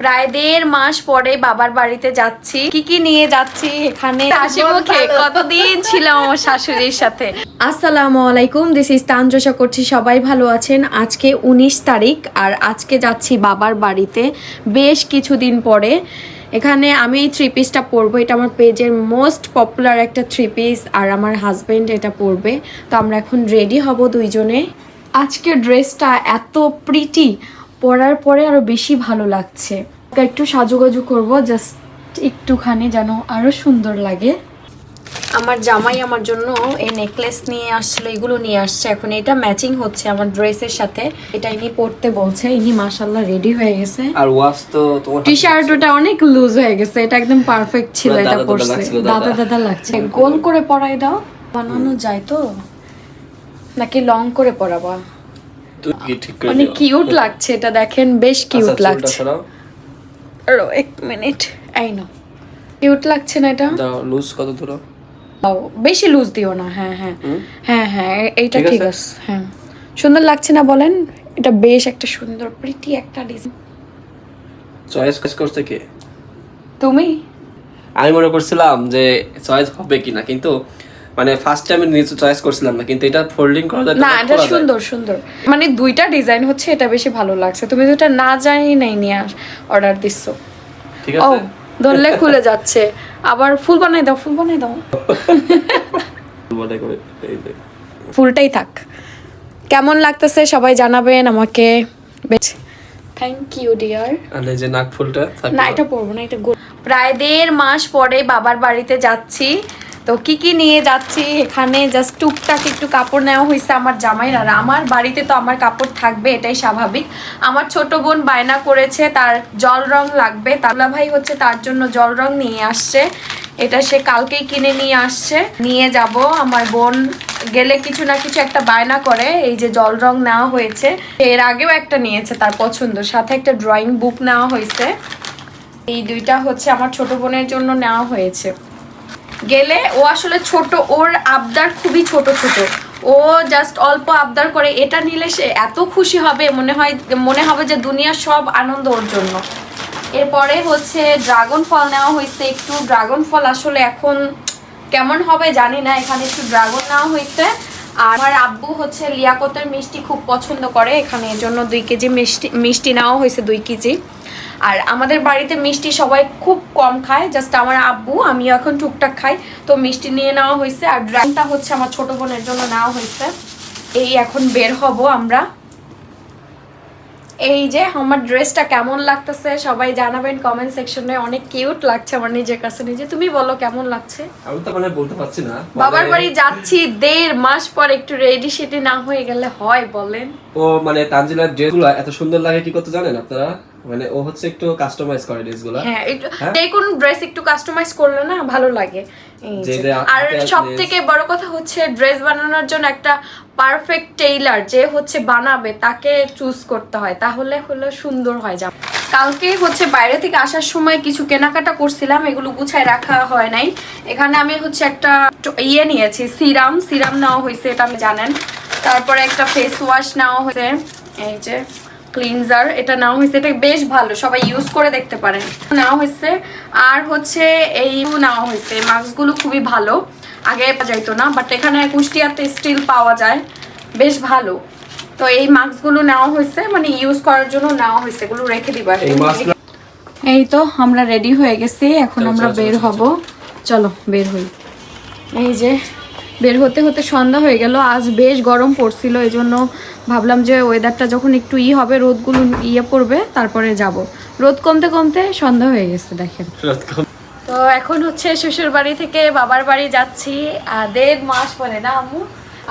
প্রায় দেড় মাস পরে বাবার বাড়িতে যাচ্ছি। কি কি নিয়ে যাচ্ছি এখানে? হাসি মুখে কতদিন ছিলাম আমার শাশুড়ির সাথে? আসসালামু আলাইকুম দিস ইজ তানজোশা করছি সবাই ভালো আছেন। আজকে উনিশ তারিখ আর আজকে যাচ্ছি বাবার বাড়িতে বেশ কিছুদিন পরে। এখানে আমি এই থ্রি পিসটা পরবো এটা আমার পেজের মোস্ট পপুলার একটা থ্রি পিস আর আমার হাজবেন্ড এটা পরবে। তো আমরা এখন রেডি হব দুইজনে। আজকে ড্রেসটা এত প্রিটি পরার পরে আরও বেশি ভালো লাগছে। একটু সাজুগাজু করব জাস্ট একটুখানি যেন আরও সুন্দর লাগে। আমার জামাই আমার জন্য এই নেকলেস নিয়ে আসছিল এগুলো নিয়ে আসছে। এখন এটা ম্যাচিং হচ্ছে আমার ড্রেসের সাথে। এটা ইনি পরতে বলছে ইনি মাশাল্লাহ রেডি হয়ে গেছে। আর ওয়াশ তো তোমার টি শার্ট ওটা অনেক লুজ হয়ে গেছে এটা একদম পারফেক্ট ছিল এটা দাদা দাদা পরছে দাদা। দাদা লাগছে। গোল করে পরাই দাও। বানানো যায় তো? নাকি লং করে পরাবা? অনেক কিউট লাগছে এটা দেখেন বেশ আচ্ছা, কিউট লাগছে। সরাও। আরও এক মিনিট এই নো কিউট লাগছে না এটা? দাও লুজ কত দূর? ও, বেশি লুজ দিও না হ্যাঁ হ্যাঁ। হ্যাঁ হ্যাঁ এইটা ঠিক আছে? হ্যাঁ। সুন্দর লাগছে না বলেন? এটা বেশ একটা সুন্দর প্রিটি একটা ডিজাইন চয়েস করছে কে? তুমি? আমি মনে করছিলাম যে চয়েস হবে কিনা কিন্তু মানে ফার্স্ট টাইম নিজে চয়েস করছিলাম না কিন্তু এটা ফোল্ডিং করা যায় না এটা সুন্দর সুন্দর। মানে দুইটা ডিজাইন হচ্ছে এটা বেশি ভালো লাগছে। তুমি দুটা না জানি নাই নিয়ে অর্ডার দিচ্ছ। ঠিক ও আছে ধরলে খুলে যাচ্ছে। আবার ফুল বানাই দাও ফুল বানাই দাও। ফুলটাই থাক। কেমন লাগতেছে সবাই জানাবেন আমাকে। বেশ। থ্যাংক ইউ ডিয়ার আর এই যে নাক ফুলটা না এটা পরবো না এটা প্রায় দেড় মাস পরে বাবার বাড়িতে যাচ্ছি। তো কি কি নিয়ে যাচ্ছি এখানে? জাস্ট টুকটাক একটু কাপড় নেওয়া হয়েছে আমার জামাইর আর আমার বাড়িতে তো আমার কাপড় থাকবে, এটাই স্বাভাবিক। আমার ছোট বোন বায়না করেছে, তার জল রং লাগবে। তালা ভাই হচ্ছে তার জন্য জল রং নিয়ে আসছে। এটা সে কালকেই কিনে নিয়ে আসছে। নিয়ে যাব। আমার বোন গেলে কিছু না কিছু একটা বায়না করে, এই যে জল রং নেওয়া হয়েছে। এর আগেও একটা নিয়েছে তার পছন্দ। সাথে একটা ড্রয়িং বুক নেওয়া হয়েছে। এই দুইটা হচ্ছে আমার ছোট বোনের জন্য নেওয়া হয়েছে। গেলে ও আসলে ছোট, ওর আবদার খুবই ছোট ছোট। ও জাস্ট অল্প আবদার করে, এটা নিলে সে এত খুশি হবে, মনে হয়, মনে হবে যে দুনিয়ার সব আনন্দ ওর জন্য। এরপরে হচ্ছে ড্রাগন ফল নেওয়া হয়েছে, একটু ড্রাগন ফল আসলে এখন কেমন হবে জানি না, এখানে একটু ড্রাগন নেওয়া হয়েছে। আর আমার আব্বু হচ্ছে লিয়াকতের মিষ্টি খুব পছন্দ করে, এখানে এর জন্য দুই কেজি মিষ্টি মিষ্টি নেওয়া হয়েছে দুই কেজি। আর আমাদের বাড়িতে মিষ্টি সবাই খুব কম খায় জাস্ট আমার আব্বু, আমিও এখন টুকটাক খাই। তো মিষ্টি নিয়ে নেওয়া হয়েছে, আর ড্রাইংটা হচ্ছে আমার ছোট বোনের জন্য নেওয়া হয়েছে। এই এখন বের হব আমরা। এই যে আমার ড্রেসটা কেমন লাগতেছে সবাই জানাবেন কমেন্ট সেকশনে অনেক কিউট লাগছে আমার নিজের কাছে। নিজে তুমি বলো কেমন লাগছে? আমি তো মানে বলতে পারছি না। বাবার মানে বাড়ি যাচ্ছি দেড় মাস পর একটু রেডি সেটি না হয়ে গেলে হয় বলেন। ও মানে তানজিলার ড্রেসগুলো এত সুন্দর লাগে কি করতে জানেন আপনারা? মানে ও হচ্ছে একটু কাস্টমাইজ করে ড্রেসগুলো হ্যাঁ একটু হ্যাঁ? যে কোনো ড্রেস একটু কাস্টমাইজ করলে না ভালো লাগে। আর সব থেকে বড় কথা হচ্ছে ড্রেস বানানোর জন্য একটা পারফেক্ট টেইলার যে হচ্ছে বানাবে তাকে চুজ করতে হয়। তাহলে হলো সুন্দর হয় যা কালকে হচ্ছে বাইরে থেকে আসার সময় কিছু কেনাকাটা করছিলাম এগুলো গুছায় রাখা হয় নাই। এখানে আমি হচ্ছে একটা ইয়ে নিয়েছি সিরাম। সিরাম নেওয়া হয়েছে এটা আমি জানেন। তারপরে একটা ফেস ওয়াশ নেওয়া হয়েছে। এই যে ক্লিনজার এটা নেওয়া হয়েছে এটা বেশ ভালো সবাই ইউজ করে দেখতে পারেন। নেওয়া হয়েছে আর হচ্ছে এই নেওয়া হয়েছে মাস্কগুলো খুবই ভালো আগে পাওয়া যাইতো না বাট এখানে কুষ্টিয়াতে স্টিল পাওয়া যায় বেশ ভালো। তো এই মাস্কগুলো নেওয়া হয়েছে মানে ইউজ করার জন্য নেওয়া হয়েছে এগুলো রেখে দিবা এই তো আমরা রেডি হয়ে গেছি এখন আমরা বের হব। চলো বের হই। এই যে বের হতে হতে সন্ধ্যা হয়ে গেল। আজ বেশ গরম পড়ছিল এই জন্য ভাবলাম যে ওয়েদারটা যখন একটু ই হবে রোদগুলো ইয়ে পড়বে তারপরে যাব। রোদ কমতে কমতে সন্ধ্যা হয়ে গেছে দেখেন। তো এখন হচ্ছে শ্বশুর বাড়ি থেকে বাবার বাড়ি যাচ্ছি। দেড় মাস পরে না আম্মু?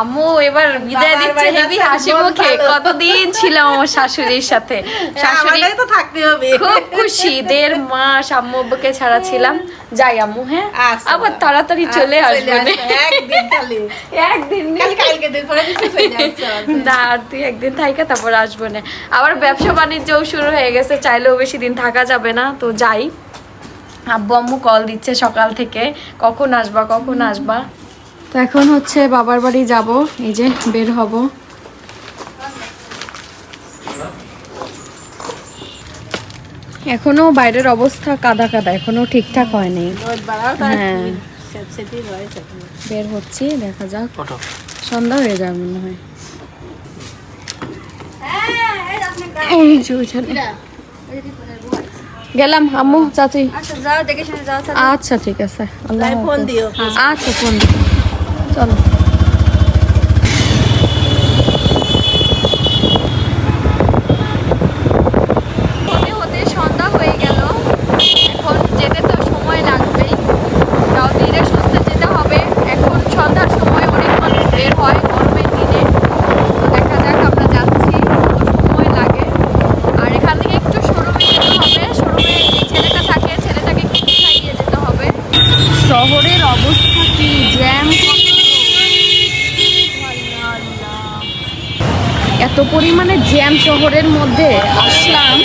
আম্মু এবার বিদায় দিচ্ছে যাচ্ছে, হাসি মুখে। কতদিন ছিলাম আমার শাশুড়ির সাথে? শাশুড়ি তো থাকতে হবে। খুব খুশি দেড় মাস আম্মু আব্বুকে ছাড়া ছিলাম। যাই আম্মু হ্যাঁ? আচ্ছা। আবার তাড়াতাড়ি চলে আচ্ছা, আসবে। একদিন খালি। একদিন কালকে দিন পরে কিছু হয়ে যাচ্ছে না তুই একদিন থাইকা তারপর আসব না। আবার ব্যবসা বাণিজ্যও শুরু হয়ে গেছে চাইলেও বেশি দিন থাকা যাবে না। তো যাই। আব্বু আম্মু কল দিচ্ছে সকাল থেকে। কখন আসবা কখন আসবা? তো এখন হচ্ছে বাবার বাড়ি যাব এই যে বের হব। এখনও বাইরের অবস্থা কাদা কাদা এখনও ঠিকঠাক হয়নি। হ্যাঁ। বের হচ্ছি দেখা যাক। সন্ধ্যা হয়ে যাবে মনে হয়। গেলাম আম্মু চাচি। আচ্ছা যাও দেখে শুনে যাও আচ্ছা ঠিক আছে। আল্লাহ ফোন দিও। আচ্ছা ফোন দিও। চলো হতে হতে সন্ধ্যা হয়ে গেল এখন যেতে তো সময় লাগবেই তাও ধীরে সুস্থে যেতে হবে এখন সন্ধ্যার সময় অনেক মানুষ বের হয় গরমের দিনে তো দেখা যাক আমরা যাচ্ছি কত সময় লাগে আর এখান থেকে একটু শোরুমে যেতে হবে শোরুমে যে ছেলেটা থাকে ছেলেটাকে একটু খাইয়ে যেতে হবে শহরের অবস্থা কি জ্যাম এত পরিমাণে জ্যাম শহরের মধ্যে আসলাম।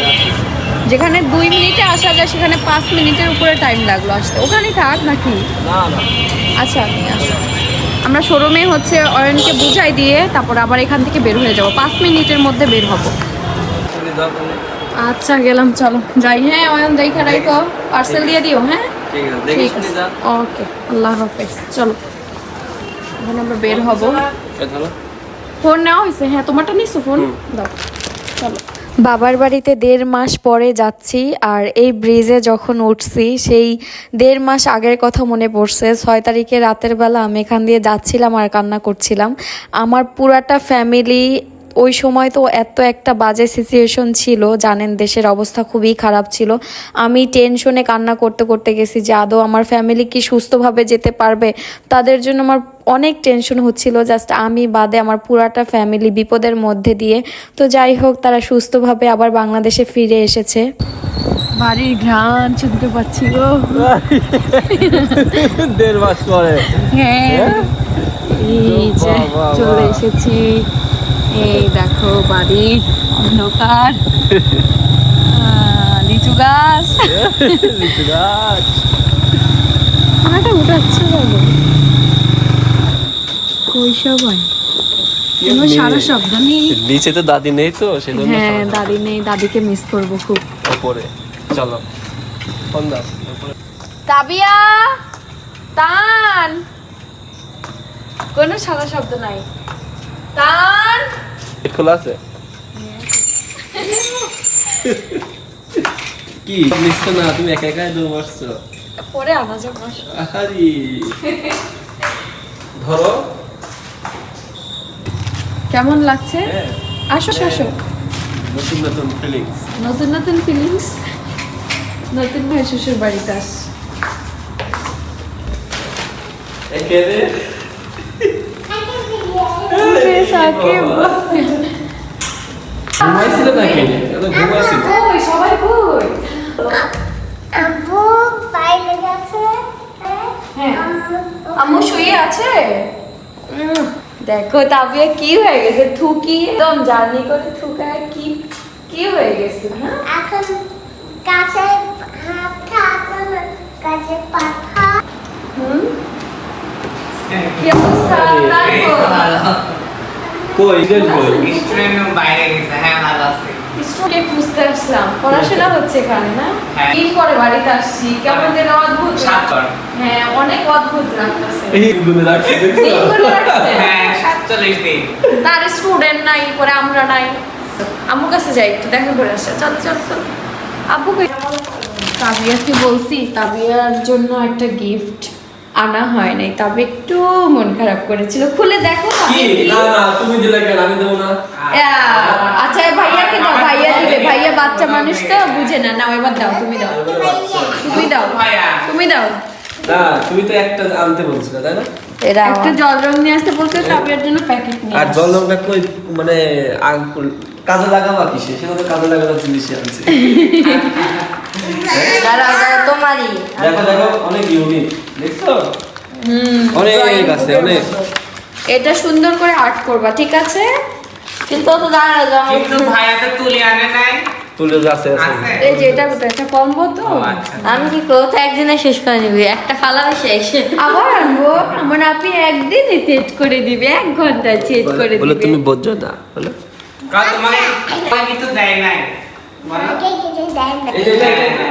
যেখানে দুই মিনিটে আসা যায় সেখানে পাঁচ মিনিটের উপরে টাইম লাগল আসতে। ওখানেই থাক নাকি? আচ্ছা আপনি আসুন আমরা শোরুমে হচ্ছে অয়নকে বুঝাই দিয়ে তারপর আবার এখান থেকে বের হয়ে যাব। পাঁচ মিনিটের মধ্যে বের হব। আচ্ছা গেলাম চলো যাই। হ্যাঁ অয়ন দেখা রাখো। পার্সেল দিয়ে দিও হ্যাঁ? ঠিক আছে ওকে আল্লাহ হাফেজ। চলো এখন আমরা বের হব। ফোন নেওয়া হয়েছে? হ্যাঁ তোমারটা নিছো ফোন। দাও চলো। বাবার বাড়িতে দেড় মাস পরে যাচ্ছি আর এই ব্রিজে যখন উঠছি সেই দেড় মাস আগের কথা মনে পড়ছে। ছয় তারিখে রাতের বেলা আমি এখান দিয়ে যাচ্ছিলাম আর কান্না করছিলাম। আমার পুরাটা ফ্যামিলি ওই সময় তো এত একটা বাজে সিচুয়েশন ছিল। জানেন দেশের অবস্থা খুবই খারাপ ছিল। আমি টেনশনে কান্না করতে করতে গেছি যে আদৌ আমার ফ্যামিলি কি সুস্থভাবে যেতে পারবে? তাদের জন্য আমার অনেক টেনশন হচ্ছিল। জাস্ট আমি বাদে আমার পুরাটা ফ্যামিলি বিপদের মধ্যে দিয়ে। তো যাই হোক তারা সুস্থভাবে আবার বাংলাদেশে ফিরে এসেছে। বাড়ির ঘ্রাণ শুনতে পাচ্ছি গো। দেড় মাস পরে। হ্যাঁ। এই যে চলে এসেছি। এই দেখো বাড়ি অন্ধকার। লিচু গাছ। উঠাচ্ছে বাবু। কই সবাই কোনো সারা শব্দ নেই। নিচে তো দাদি নেই তো সেজন্য হ্যাঁ দাদি নেই দাদিকে মিস করব খুব। উপরে চলো। ফোন দাও তাবিয়া তান। কোনো সারা শব্দ নাই। তান। খোলা আছে কি নিচ্ছ না তুমি একা একাই দৌড় মারছো পরে আনা যাব আহারি ধরো কেমন লাগছে হ্যাঁ আসো আসো নতুন নতুন ফিলিংস নতুন নতুন ফিলিংস নতুন ভাই শ্বশুর বাড়িতে আস একে রে ঘুমাইছিল নাকি? এত ঘুমাইছিল কই? সবাই কই? আব্বু বাইরে গেছে। হ্যাঁ। আম্মু শুয়ে আছে? দেখো তাবিয়া কি হয়ে গেছে? থুকি একদম জার্নি করে থুকায় কি কি হয়ে গেছে হ্যাঁ এখন কাছে হাতটা এখন কাছে পাখা হুম? কি অবস্থা? তারপর? কই স্টুডেন্ট বাইরে গেছে হ্যাঁ ভালো আছে। স্টুডেন্ট খুঁজতে আসলাম। পড়াশোনা হচ্ছে এখানে না? হ্যাঁ। কি করে বাড়িতে আসছি? কেমন যেন অদ্ভুত হ্যাঁ অনেক অদ্ভুত লাগতেছে। এই গুলো রাখছে দেখছ দিনগুলো রাখছে। হ্যাঁ সাতচল্লিশ দিন। তার স্টুডেন্ট নাই পরে আমরা নাই। আম্মুর কাছে যাই একটু দেখা করে আসে। চল চল চল। আব্বু তাবিয়াকে বলছি তাবিয়ার জন্য একটা গিফট আনা হয় নাই তবে একটু মন খারাপ করেছিল। খুলে দেখো কি? না না তুমি দিলে কেন? আমি দেবো না। আচ্ছা ভাইয়াকে দাও ভাইয়া দিবে। ভাইয়া বাচ্চা মানুষ তো বুঝে না। নাও এবার দাও তুমি দাও। তুমি দাও। তুমি দাও। না তুমি তো একটা আনতে বলছিলে তাই না? একটা জল রং নিয়ে আসতে বলছে তাবিয়ার জন্য প্যাকেট নিয়ে আর। জল রংটা কই মানে আঙ্কুল কাজে লাগাবা কিসে সেটা তো কাজে লাগানোর জিনিসই আনছে। তোমারই। দেখো দেখো অনেক ইউনিক দেখছ? অনেক আছে অনেক। এটা সুন্দর করে আর্ট করবা ঠিক আছে? কিন্তু তো দাঁড়াও দাঁড়াও কিন্তু ভাইয়া তো তুলে আনে নাই। তুলে এই যে এটা কম্বো তো? আচ্ছা। আমি কি করব তো একদিনে শেষ করে নিবি একটা কালারে শেষ। আবার আনব? আমার আপনি একদিনই সেট করে দিবে এক ঘন্টায় সেট করে বলে তুমি বোঝো না বলে কারণ তোমাকে তোমাকে কিছু দেয় নাই। কিছু দেয় এই যে।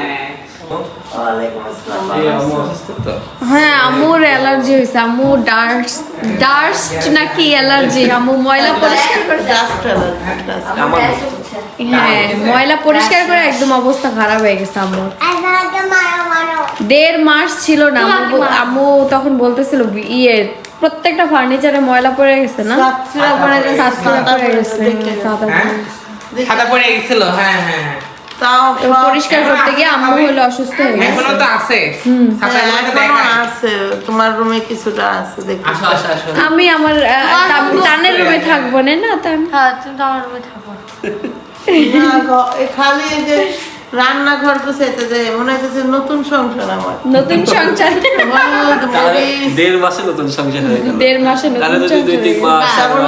হ্যাঁ আম্মুর অ্যালার্জি হয়েছে। আম্মু ডাস্ট ডাস্ট নাকি অ্যালার্জি? ময়লা পরিষ্কার করে হ্যাঁ ময়লা পরিষ্কার করে একদম অবস্থা খারাপ হয়ে গেছে মারো দেড় মাস ছিল না আম্মু আম্মু তখন বলতেছিল ইয়ে প্রত্যেকটা ফার্নিচারে ময়লা পড়ে গেছে না? সাতক্ষীরা পড়ে গেছে, সাতক্ষীরা পড়ে গেছে হ্যাঁ? সাদা পড়ে গেছিল হ্যাঁ হ্যাঁ হ্যাঁ। তাও পরিষ্কার করতে গিয়ে আম্মু হলো অসুস্থ হয়ে গেছে। এখনও তো আছে। সাদা হ্যাঁ। আছে তোমার রুমে কিছুটা আছে দেখি। আমি আমার রুমে থাকব। না না তাই আমি- হ্যাঁ তুমি আমার রুমে থাকো। না গো, এই খালি যে রান্নাঘর গুছাইতে মনে হইতেছে নতুন সংসার আমার। নতুন সংসার? দেড় মাসে নতুন সংসার হয়ে গেল। দেড় মাসে নতুন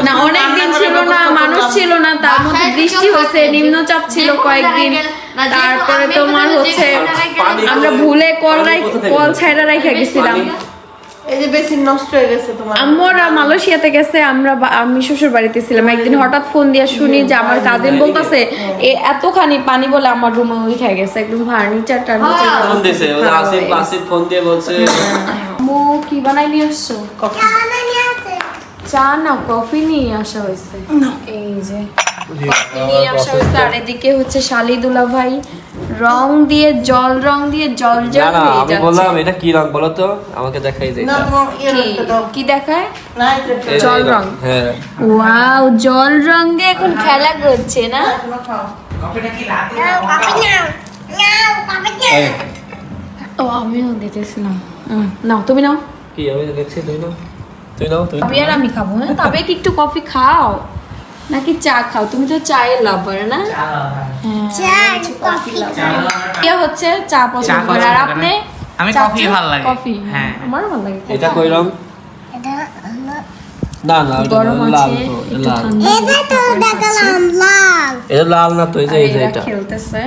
না অনেক দিন ছিল না মানুষ ছিল না তার মধ্যে বৃষ্টি হয়েছে নিম্নচাপ ছিল কয়েকদিন। তারপরে তোমার হচ্ছে আমরা ভুলে কল রাই কল এলো? ছাইড়া রাইখা গেছিলাম। এই যে বেশি নষ্ট হয়ে গেছে তোমার। আমরা মালয়েশিয়াতে গেছে আমরা আমি শ্বশুর বাড়িতে ছিলাম একদিন হঠাৎ ফোন দিয়ে শুনি যে আমার কাজিন বলতেছে এ এতখানি পানি বলে আমার রুমে উঠে গেছে একদম ফার্নিচার টার্নিচার ফোন দিছে ওদের আসিফ আসিফ ফোন দিয়ে বলছে মো কি বানাই নিয়ে আসছো? জানা চা না কফি নিয়ে আসা হয়েছে। এই যে কফি নিয়ে আসা হয়েছে। আর এদিকে হচ্ছে শালি দুলা ভাই। রং দিয়ে জল রং দিয়ে জল জল না হয়ে আমি বললাম এটা কি রং বলো তো? আমাকে দেখাই যে না এটা। ইয়ে কি? কি দেখায়? না, এটা জল রং। হ্যাঁ। ওয়াও জল রং দিয়ে এখন খেলা করছে না? ও আমিও দিতেছিলাম নাও তুমি নাও। কি আমি দেখছি নাও। তুই নাও। আমি খাব হ্যাঁ? তবে কি একটু কফি খাও? নাকি চা খাও? তুমি তো চায়ের লাভার না? হ্যাঁ, চা কপি কে হচ্ছে চা পছন্দ করে। আর আপনি? আমি চা কফি ভালো লাগে। কফি হ্যাঁ। আমারও ভালো লাগে এটা কই রং? এটা না না গরম লাল আছে এটা তো লাল। এটা লাল না তো এই যে এটা। খেলতেছে।